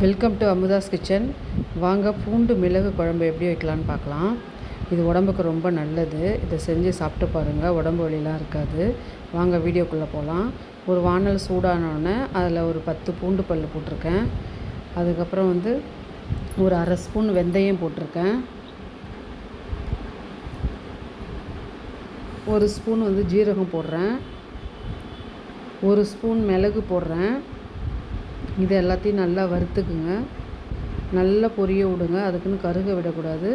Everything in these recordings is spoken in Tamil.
வெல்கம் டு அமுதாஸ் கிச்சன் வாங்க பூண்டு மிளகு குழம்பு எப்படி வைக்கலான்னு பார்க்கலாம். இது உடம்புக்கு ரொம்ப நல்லது. இதை செஞ்சு சாப்பிட்டு பாருங்கள் உடம்பு வலிலாம் இருக்காது. வாங்க வீடியோக்குள்ளே போகலாம். ஒரு வானல் சூடானோடனே அதில் ஒரு பத்து பூண்டு பல் போட்டிருக்கேன். அதுக்கப்புறம் வந்து ஒரு அரை ஸ்பூன் வெந்தயம் போட்டிருக்கேன். ஒரு ஸ்பூன் வந்து ஜீரகம் போடுறேன். ஒரு ஸ்பூன் மிளகு போடுறேன். இது எல்லாத்தையும் நல்லா வறுத்துக்குங்க. நல்லா பொரிய விடுங்க. அதுக்குன்னு கருக விடக்கூடாது.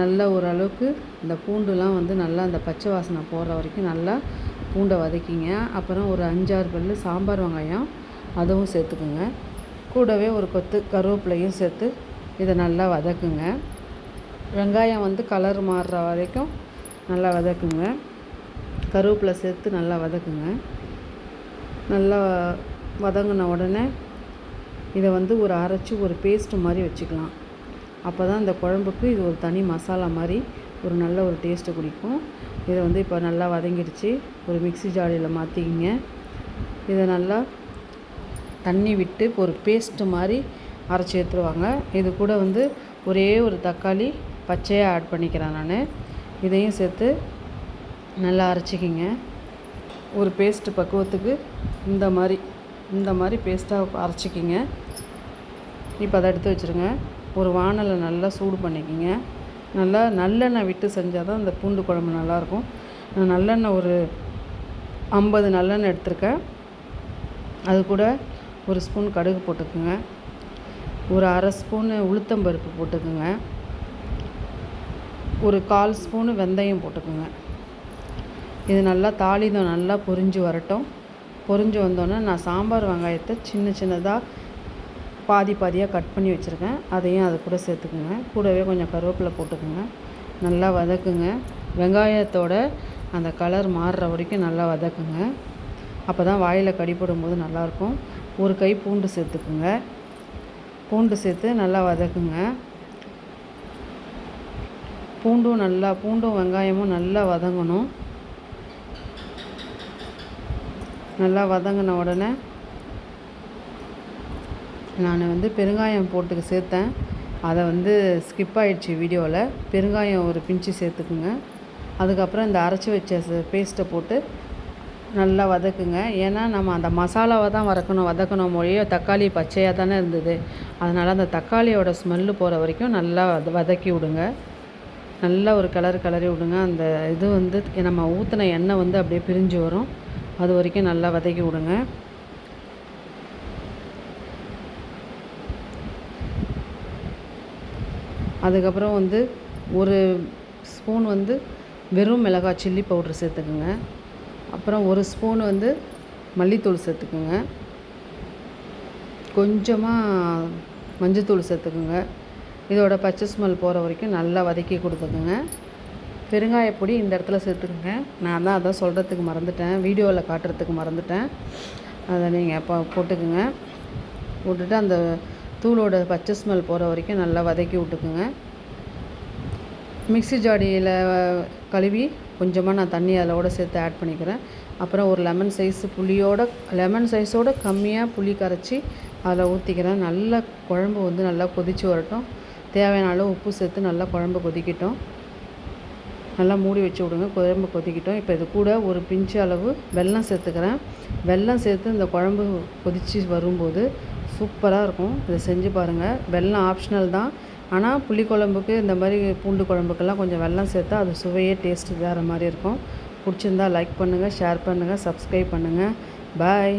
நல்லா ஓரளவுக்கு இந்த பூண்டுலாம் வந்து நல்லா அந்த பச்சை வாசனை போகிற வரைக்கும் நல்லா பூண்டை வதக்கிங்க. அப்புறம் ஒரு அஞ்சாறு பல் சாம்பார் வெங்காயம் அதுவும் சேர்த்துக்குங்க. கூடவே ஒரு கொத்து கருவேப்பிலையும் சேர்த்து இதை நல்லா வதக்குங்க. வெங்காயம் வந்து கலர் மாறுற வரைக்கும் நல்லா வதக்குங்க. கருவேப்பிலை சேர்த்து நல்லா வதக்குங்க. நல்லா வதங்கின உடனே இதை வந்து ஒரு அரைச்சி ஒரு பேஸ்ட்டு மாதிரி வச்சுக்கலாம். அப்போ தான் இந்த குழம்புக்கு இது ஒரு தனி மசாலா மாதிரி ஒரு நல்ல ஒரு டேஸ்ட்டு குடிக்கும். இதை வந்து இப்போ நல்லா வதங்கிடுச்சு. ஒரு மிக்ஸி ஜாடியில் மாற்றிக்கிங்க இதை நல்லா தண்ணி விட்டு ஒரு பேஸ்ட்டு மாதிரி அரைச்சி எடுத்துருவாங்க. இது கூட வந்து ஒரே ஒரு தக்காளி பச்சையாக ஆட் பண்ணிக்கிறேன் நான். இதையும் சேர்த்து நல்லா அரைச்சிக்கிங்க. ஒரு பேஸ்ட்டு பக்குவத்துக்கு இந்த மாதிரி இந்த மாதிரி பேஸ்ட்டாக அரைச்சிக்கிங்க. இப்போ அதை எடுத்து வச்சுருங்க. ஒரு வானலை நல்லா சூடு பண்ணிக்கிங்க. நல்லா நல்லெண்ணெய் விட்டு செஞ்சால் தான் இந்த பூண்டு குழம்பு நல்லாயிருக்கும். நான் நல்லெண்ணெய் ஒரு ஐம்பது நல்லெண்ணெய் எடுத்திருக்கேன். அது கூட ஒரு ஸ்பூன் கடுகு போட்டுக்குங்க. ஒரு அரை ஸ்பூனு உளுத்தம்பருப்பு போட்டுக்குங்க. ஒரு கால் ஸ்பூனு வெந்தயம் போட்டுக்குங்க. இது நல்லா தாளிதம் நல்லா பொரிஞ்சு வரட்டும். பொரிஞ்சு வந்தோன்னே நான் சாம்பார் வெங்காயத்தை சின்ன சின்னதாக பாதி பாதியாக கட் பண்ணி வச்சுருக்கேன். அதையும் அது கூட சேர்த்துக்குங்க. கூடவே கொஞ்சம் கருவேப்பிலை போட்டுக்குங்க. நல்லா வதக்குங்க. வெங்காயத்தோட அந்த கலர் மாறுற வரைக்கும் நல்லா வதக்குங்க. அப்போ தான் வாயில் கடிப்படும் போது நல்லாயிருக்கும். ஒரு கை பூண்டு சேர்த்துக்குங்க. பூண்டு சேர்த்து நல்லா வதக்குங்க. பூண்டும் நல்லா பூண்டும் வெங்காயமும் நல்லா வதங்கணும். நல்லா வதங்கின உடனே நான் வந்து பெருங்காயம் போட்டுக்கு சேர்த்தேன். அதை வந்து ஸ்கிப் ஆகிடுச்சு வீடியோவில் பெருங்காயம் ஒரு பிஞ்சு சேர்த்துக்குங்க. அதுக்கப்புறம் இந்த அரைச்சி வச்ச பேஸ்ட்டை போட்டு நல்லா வதக்குங்க. ஏன்னா நம்ம அந்த மசாலாவை தான் வதக்கணும் வதக்கணும் மொழியோ தக்காளி பச்சையாக தானே இருந்தது. அதனால் அந்த தக்காளியோட ஸ்மெல்லு போகிற வரைக்கும் நல்லா வதக்கி விடுங்க. நல்லா ஒரு கலர் கலரி விடுங்க. அந்த இது வந்து நம்ம ஊற்றின எண்ணெய் வந்து அப்படியே பிரிஞ்சு வரும். அது வரைக்கும் நல்லா வதக்கி விடுங்க. அதுக்கப்புறம் வந்து ஒரு ஸ்பூன் வந்து வெறும் மிளகாய் சில்லி பவுட்ரு சேர்த்துக்குங்க. அப்புறம் ஒரு ஸ்பூன் வந்து மல்லித்தூள் சேர்த்துக்குங்க. கொஞ்சமாக மஞ்சத்தூள் சேர்த்துக்குங்க. இதோட பச்சை ஸ்மெல் போகிற வரைக்கும் நல்லா வதக்கி கொடுத்துக்குங்க. பெருங்காயப்பொடி இந்த இடத்துல சேர்த்துக்குங்க. நான் தான் அதான் சொல்கிறதுக்கு மறந்துட்டேன். வீடியோவில் காட்டுறதுக்கு மறந்துட்டேன். அதை நீங்கள் இப்போ போட்டுக்குங்க. விட்டுட்டு அந்த தூளோட பச்சை ஸ்மெல் போகிற வரைக்கும் நல்லா வதக்கி விட்டுக்குங்க. மிக்ஸி ஜாடியில் கழுவி கொஞ்சமாக நான் தண்ணி அதோட சேர்த்து ஆட் பண்ணிக்கிறேன். அப்புறம் ஒரு லெமன் சைஸ் புளியோட லெமன் சைஸோட கம்மியாக புளி கரைச்சி அதில் ஊற்றிக்கிறேன் நல்லா குழம்பு வந்து நல்லா கொதித்து வரட்டும். தேவையான அளவு உப்பு சேர்த்து நல்லா குழம்பு கொதிக்கட்டும். நல்லா மூடி வச்சு விடுங்க. குழம்பு கொதிக்கிட்டோம். இப்போ இது கூட ஒரு பிஞ்சு அளவு வெல்லம் சேர்த்துக்கிறேன். வெல்லம் சேர்த்து இந்த குழம்பு கொதித்து வரும்போது சூப்பராக இருக்கும். இதை செஞ்சு பாருங்கள் வெல்லம் ஆப்ஷனல் தான். ஆனால் புளிக்குழம்புக்கு இந்த மாதிரி பூண்டு குழம்புக்கெல்லாம் கொஞ்சம் வெல்லம் சேர்த்தா அது சுவையே டேஸ்ட்டு வேறு மாதிரி இருக்கும். பிடிச்சிருந்தா லைக் பண்ணுங்கள் ஷேர் பண்ணுங்கள் சப்ஸ்கிரைப் பண்ணுங்கள் பாய்